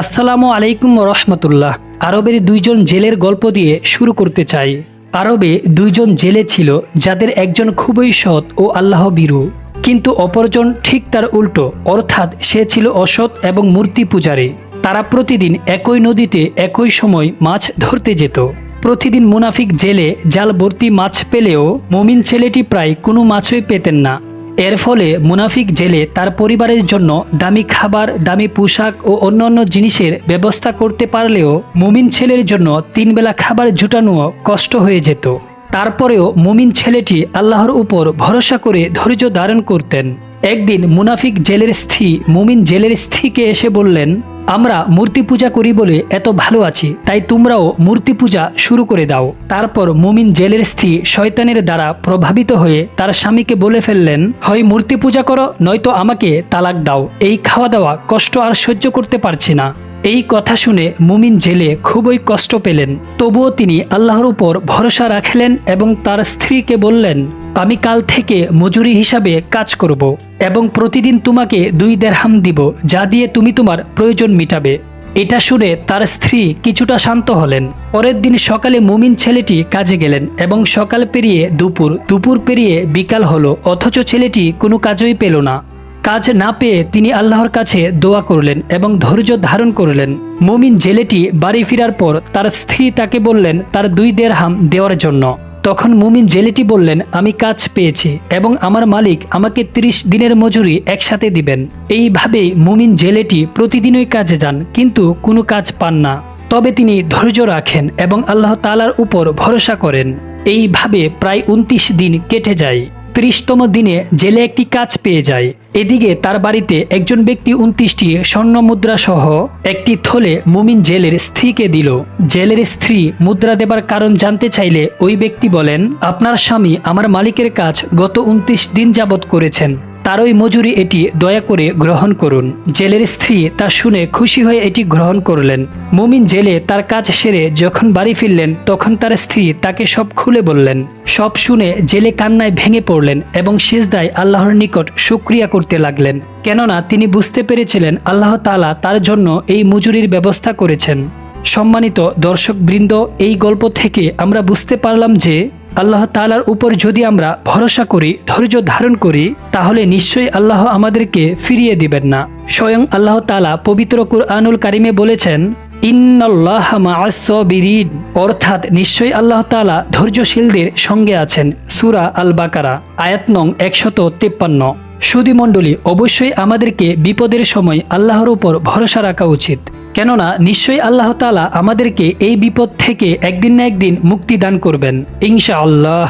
আসসালামু আলাইকুম রহমতুল্লাহ। আরবের দুইজন জেলের গল্প দিয়ে শুরু করতে চাই। আরবে দুইজন জেলে ছিল যাদের একজন খুবই সৎ ও আল্লাহ বিরু কিন্তু অপরজন ঠিক তার উল্টো, অর্থাৎ সে ছিল অসৎ এবং মূর্তি পূজারী। তারা প্রতিদিন একই নদীতে একই সময় মাছ ধরতে যেত। প্রতিদিন মুনাফিক জেলে জাল ভর্তি মাছ পেলেও মমিন ছেলেটি প্রায় কোনো মাছই পেতেন না। এর ফলে মুনাফিক জেলে তার পরিবারের জন্য দামি খাবার, দামি পোশাক ও অন্যান্য জিনিসের ব্যবস্থা করতে পারলেও মুমিন ছেলের জন্য তিনবেলা খাবার জুটানো কষ্ট হয়ে যেত। তারপরেও মুমিন ছেলেটি আল্লাহর উপর ভরসা করে ধৈর্য ধারণ করতেন। একদিন মুনাফিক জেলের স্ত্রী, মুমিন জেলের স্ত্রীকে এসে বললেন, আমরা মূর্তি পূজা করি বলে এত ভালো আছি, তাই তোমরাও মূর্তি পূজা শুরু করে দাও। তারপর মুমিন জেলের স্ত্রী শয়তানের দ্বারা প্রভাবিত হয়ে তার স্বামীকে বলে ফেললেন, হয় মূর্তি পূজা করো, নয়তো আমাকে তালাক দাও। এই খাওয়া দাওয়া কষ্ট আর সহ্য করতে পারছি না। এই কথা শুনে মুমিন জেলে খুবই কষ্ট পেলেন। তবুও তিনি আল্লাহর উপর ভরসা রাখলেন এবং তার স্ত্রীকে বললেন আমি কাল থেকে মজুরি হিসাবে কাজ করব এবং প্রতিদিন তোমাকে দুই দেড়হাম দিব, যা দিয়ে তুমি তোমার প্রয়োজন মিটাবে। এটা শুনে তার স্ত্রী কিছুটা শান্ত হলেন। পরের দিন সকালে মুমিন ছেলেটি কাজে গেলেন এবং সকাল পেরিয়ে দুপুর দুপুর পেরিয়ে বিকাল হলো, অথচ ছেলেটি কোনো কাজই পেল না। কাজ না পেয়ে তিনি আল্লাহর কাছে দোয়া করলেন এবং ধৈর্য ধারণ করলেন। মুমিন জেলেটি বাড়ি ফেরার পর তার স্ত্রী তাকে বললেন, তার দুই দেড়হাম দেওয়ার জন্য। তখন মুমিন জেলেটি বললেন, আমি কাজ পেয়েছি এবং আমার মালিক আমাকে ৩০ দিনের মজুরি একসাথে দিবেন। এইভাবেই মুমিন জেলেটি প্রতিদিনই কাজে যান, কিন্তু কোনো কাজ পান না। তবে তিনি ধৈর্য রাখেন এবং আল্লাহ তালার উপর ভরসা করেন। এইভাবে প্রায় উনত্রিশ দিন কেটে যায়। ত্রিশতম দিনে জেলে একটি কাজ পেয়ে যায়। এদিকে তার বাড়িতে একজন ব্যক্তি উনত্রিশটি স্বর্ণ মুদ্রা সহ একটি থলে মুমিন জেলের স্ত্রীকে দিল। জেলের স্ত্রী মুদ্রা দেবার কারণ জানতে চাইলে ওই ব্যক্তি বলেন, আপনার স্বামী আমার মালিকের কাজ গত উনত্রিশ দিন যাবৎ করেছেন। তারই মজুরি এটি দয়া করে গ্রহণ করুন। জেলের স্ত্রী তা শুনে খুশি হয়ে এটি গ্রহণ করলেন। মুমিন জেলে তার কাজ সেরে যখন বাড়ি ফিরলেন, তখন তার স্ত্রী তাকে সব খুলে বললেন। সব শুনে জেলে কান্নায় ভেঙে পড়লেন এবং শেষদায় আল্লাহর নিকট সুক্রিয়া করতে লাগলেন। কেননা তিনি বুঝতে পেরেছিলেন আল্লাহ তালা তার জন্য এই মজুরির ব্যবস্থা করেছেন। সম্মানিত দর্শকবৃন্দ, এই গল্প থেকে আমরা বুঝতে পারলাম যে আল্লাহ তালার উপর যদি আমরা ভরসা করি, ধৈর্য ধারণ করি, তাহলে নিশ্চয়ই আল্লাহ আমাদেরকে ফিরিয়ে দিবেন না। স্বয়ং আল্লাহ তালা পবিত্র কুরআনুল কারিমে বলেছেন অর্থাৎ নিশ্চয়ই আল্লাহ তালা ধৈর্যশীলদের সঙ্গে আছেন। সুরা আল বাকারা আয়াত নং একশত তিপ্পান্ন। সুদী মণ্ডলী অবশ্যই আমাদেরকে বিপদের সময় আল্লাহর উপর ভরসা রাখা উচিত। কেননা নিশ্চয়ই আল্লাহ তালা আমাদেরকে এই বিপদ থেকে একদিন না একদিন মুক্তি দান করবেন ইনশা আল্লাহ